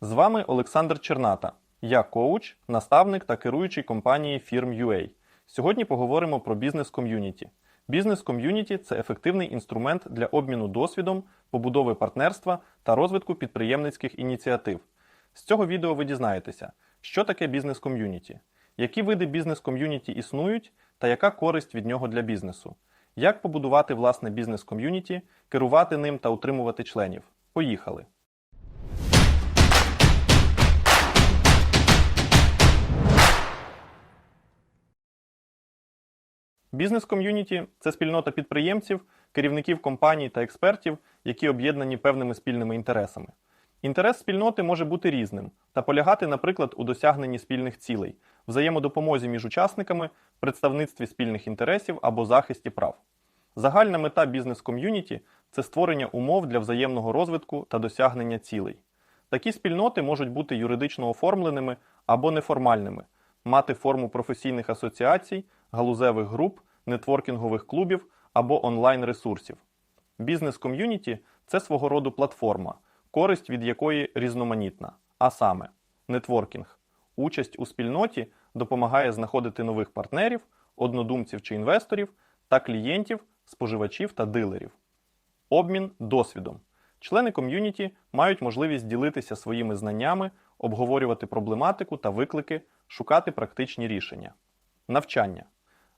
З вами Олександр Черната. Я коуч, наставник та керуючий компанії Firm.ua. Сьогодні поговоримо про бізнес-ком'юніті. Бізнес-ком'юніті це ефективний інструмент для обміну досвідом, побудови партнерства та розвитку підприємницьких ініціатив. З цього відео ви дізнаєтеся, що таке бізнес-ком'юніті, які види бізнес-ком'юніті існують та яка користь від нього для бізнесу, як побудувати власне бізнес-ком'юніті, керувати ним та утримувати членів. Поїхали! Бізнес-ком'юніті це спільнота підприємців, керівників компаній та експертів, які об'єднані певними спільними інтересами. Інтерес спільноти може бути різним та полягати, наприклад, у досягненні спільних цілей, взаємодопомозі між учасниками, представництві спільних інтересів або захисті прав. Загальна мета бізнес-ком'юніті це створення умов для взаємного розвитку та досягнення цілей. Такі спільноти можуть бути юридично оформленими або неформальними, мати форму професійних асоціацій, галузевих груп, нетворкінгових клубів або онлайн-ресурсів. Бізнес-ком'юніті це свого роду платформа, користь від якої різноманітна. А саме, нетворкінг. Участь у спільноті допомагає знаходити нових партнерів, однодумців чи інвесторів та клієнтів, споживачів та дилерів. Обмін досвідом. Члени ком'юніті мають можливість ділитися своїми знаннями, обговорювати проблематику та виклики, шукати практичні рішення. Навчання.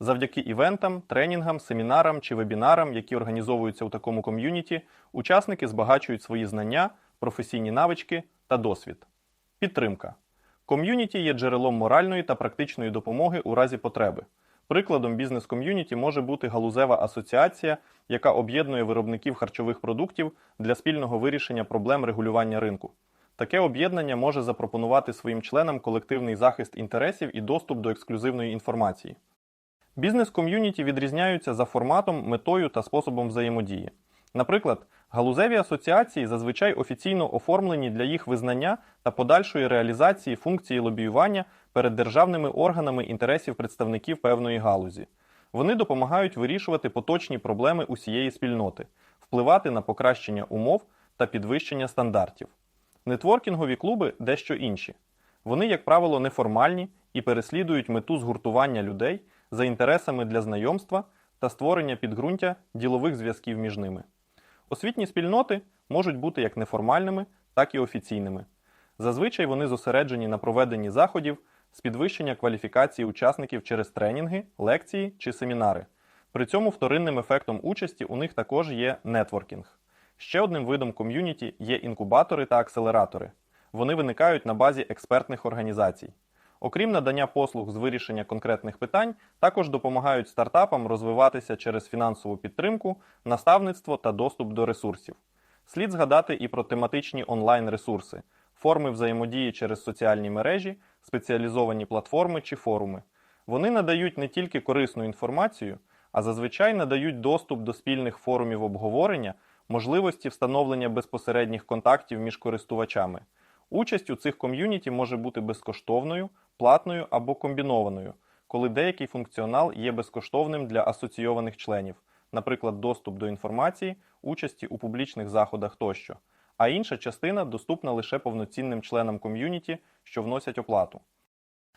Завдяки івентам, тренінгам, семінарам чи вебінарам, які організовуються у такому ком'юніті, учасники збагачують свої знання, професійні навички та досвід. Підтримка. Ком'юніті є джерелом моральної та практичної допомоги у разі потреби. Прикладом бізнес-ком'юніті може бути галузева асоціація, яка об'єднує виробників харчових продуктів для спільного вирішення проблем регулювання ринку. Таке об'єднання може запропонувати своїм членам колективний захист інтересів і доступ до ексклюзивної інформації. Бізнес-ком'юніті відрізняються за форматом, метою та способом взаємодії. Наприклад, галузеві асоціації зазвичай офіційно оформлені для їх визнання та подальшої реалізації функції лобіювання перед державними органами інтересів представників певної галузі. Вони допомагають вирішувати поточні проблеми усієї спільноти, впливати на покращення умов та підвищення стандартів. Нетворкінгові клуби дещо інші. Вони, як правило, неформальні і переслідують мету згуртування людей за інтересами для знайомства та створення підґрунтя ділових зв'язків між ними. Освітні спільноти можуть бути як неформальними, так і офіційними. Зазвичай вони зосереджені на проведенні заходів з підвищення кваліфікації учасників через тренінги, лекції чи семінари. При цьому вторинним ефектом участі у них також є нетворкінг. Ще одним видом ком'юніті є інкубатори та акселератори. Вони виникають на базі експертних організацій. Окрім надання послуг з вирішення конкретних питань, також допомагають стартапам розвиватися через фінансову підтримку, наставництво та доступ до ресурсів. Слід згадати і про тематичні онлайн-ресурси, форми взаємодії через соціальні мережі, спеціалізовані платформи чи форуми. Вони надають не тільки корисну інформацію, а зазвичай надають доступ до спільних форумів обговорення, можливості встановлення безпосередніх контактів між користувачами. Участь у цих ком'юніті може бути безкоштовною, платною або комбінованою, коли деякий функціонал є безкоштовним для асоційованих членів, наприклад, доступ до інформації, участі у публічних заходах тощо, а інша частина доступна лише повноцінним членам ком'юніті, що вносять оплату.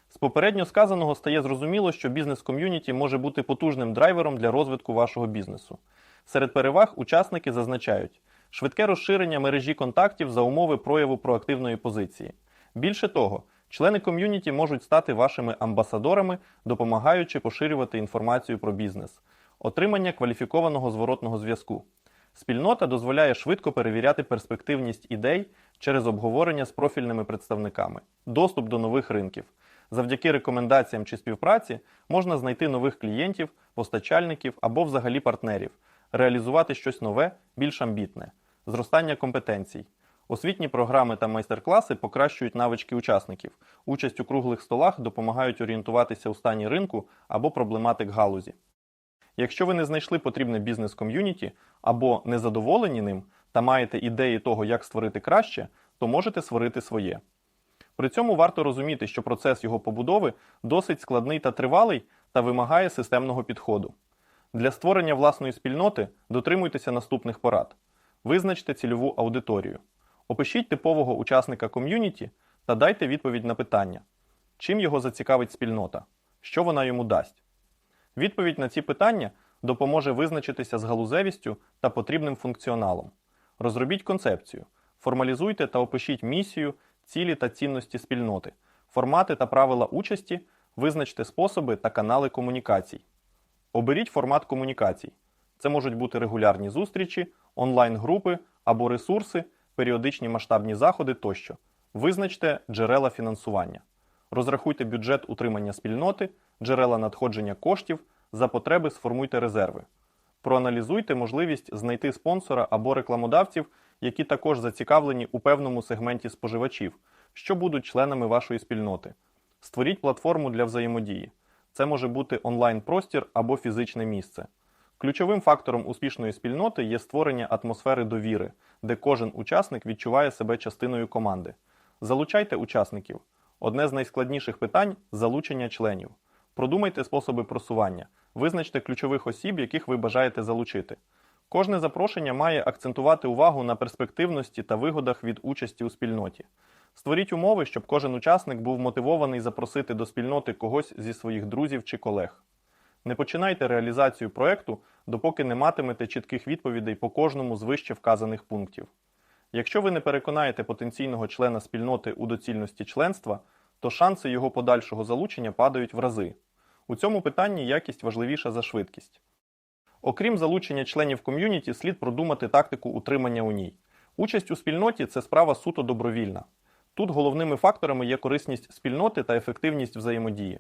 З попередньо сказаного стає зрозуміло, що бізнес-ком'юніті може бути потужним драйвером для розвитку вашого бізнесу. Серед переваг учасники зазначають швидке розширення мережі контактів за умови прояву проактивної позиції. Більше того, члени ком'юніті можуть стати вашими амбасадорами, допомагаючи поширювати інформацію про бізнес, отримання кваліфікованого зворотного зв'язку. Спільнота дозволяє швидко перевіряти перспективність ідей через обговорення з профільними представниками, доступ до нових ринків. Завдяки рекомендаціям чи співпраці можна знайти нових клієнтів, постачальників або взагалі партнерів, реалізувати щось нове, більш амбітне, зростання компетенцій. Освітні програми та майстер-класи покращують навички учасників. Участь у круглих столах допомагають орієнтуватися у стані ринку або проблематик галузі. Якщо ви не знайшли потрібне бізнес-ком'юніті або не задоволені ним та маєте ідеї того, як створити краще, то можете створити своє. При цьому варто розуміти, що процес його побудови досить складний та тривалий та вимагає системного підходу. Для створення власної спільноти дотримуйтеся наступних порад: визначте цільову аудиторію, Опишіть типового учасника ком'юніті та дайте відповідь на питання, чим його зацікавить спільнота, що вона йому дасть. Відповідь на ці питання допоможе визначитися з галузевістю та потрібним функціоналом. Розробіть концепцію, формалізуйте та опишіть місію, цілі та цінності спільноти, формати та правила участі, визначте способи та канали комунікацій. Оберіть формат комунікацій. Це можуть бути регулярні зустрічі, онлайн-групи або ресурси, періодичні масштабні заходи тощо. Визначте джерела фінансування. Розрахуйте бюджет утримання спільноти, джерела надходження коштів, за потреби сформуйте резерви. Проаналізуйте можливість знайти спонсора або рекламодавців, які також зацікавлені у певному сегменті споживачів, що будуть членами вашої спільноти. Створіть платформу для взаємодії. Це може бути онлайн-простір або фізичне місце. Ключовим фактором успішної спільноти є створення атмосфери довіри, де кожен учасник відчуває себе частиною команди. Залучайте учасників. Одне з найскладніших питань залучення членів. Продумайте способи просування, визначте ключових осіб, яких ви бажаєте залучити. Кожне запрошення має акцентувати увагу на перспективності та вигодах від участі у спільноті. Створіть умови, щоб кожен учасник був мотивований запросити до спільноти когось зі своїх друзів чи колег. Не починайте реалізацію проекту, допоки не матимете чітких відповідей по кожному з вище вказаних пунктів. Якщо ви не переконаєте потенційного члена спільноти у доцільності членства, то шанси його подальшого залучення падають в рази. У цьому питанні якість важливіша за швидкість. Окрім залучення членів ком'юніті, слід продумати тактику утримання у ній. Участь у спільноті це справа суто добровільна. Тут головними факторами є корисність спільноти та ефективність взаємодії.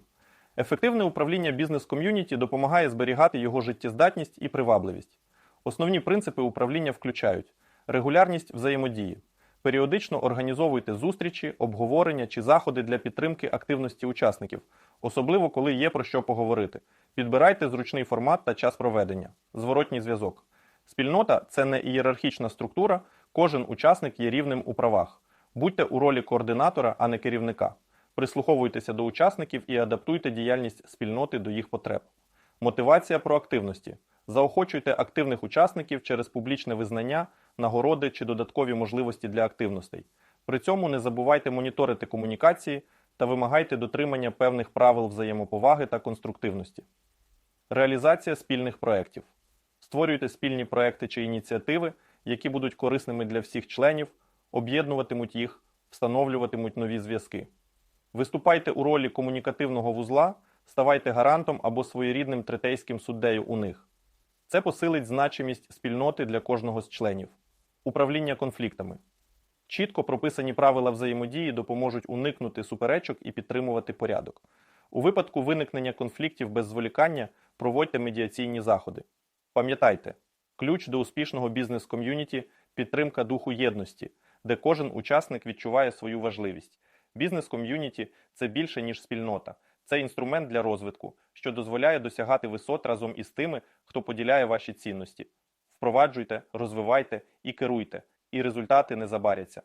Ефективне управління бізнес-ком'юніті допомагає зберігати його життєздатність і привабливість. Основні принципи управління включають регулярність взаємодії. Періодично організовуйте зустрічі, обговорення чи заходи для підтримки активності учасників, особливо коли є про що поговорити. Підбирайте зручний формат та час проведення. Зворотній зв'язок. Спільнота це не ієрархічна структура, кожен учасник є рівним у правах. Будьте у ролі координатора, а не керівника. Прислуховуйтеся до учасників і адаптуйте діяльність спільноти до їх потреб. Мотивація проактивності. Заохочуйте активних учасників через публічне визнання, нагороди чи додаткові можливості для активностей. При цьому не забувайте моніторити комунікації та вимагайте дотримання певних правил взаємоповаги та конструктивності. Реалізація спільних проєктів. Створюйте спільні проекти чи ініціативи, які будуть корисними для всіх членів, об'єднуватимуть їх, встановлюватимуть нові зв'язки. Виступайте у ролі комунікативного вузла, ставайте гарантом або своєрідним третейським суддею у них. Це посилить значимість спільноти для кожного з членів. Управління конфліктами. Чітко прописані правила взаємодії допоможуть уникнути суперечок і підтримувати порядок. У випадку виникнення конфліктів без зволікання проводьте медіаційні заходи. Пам'ятайте, ключ до успішного бізнес-ком'юніті підтримка духу єдності, де кожен учасник відчуває свою важливість. Бізнес-ком'юніті це більше, ніж спільнота. Це інструмент для розвитку, що дозволяє досягати висот разом із тими, хто поділяє ваші цінності. Впроваджуйте, розвивайте і керуйте, і результати не забаряться.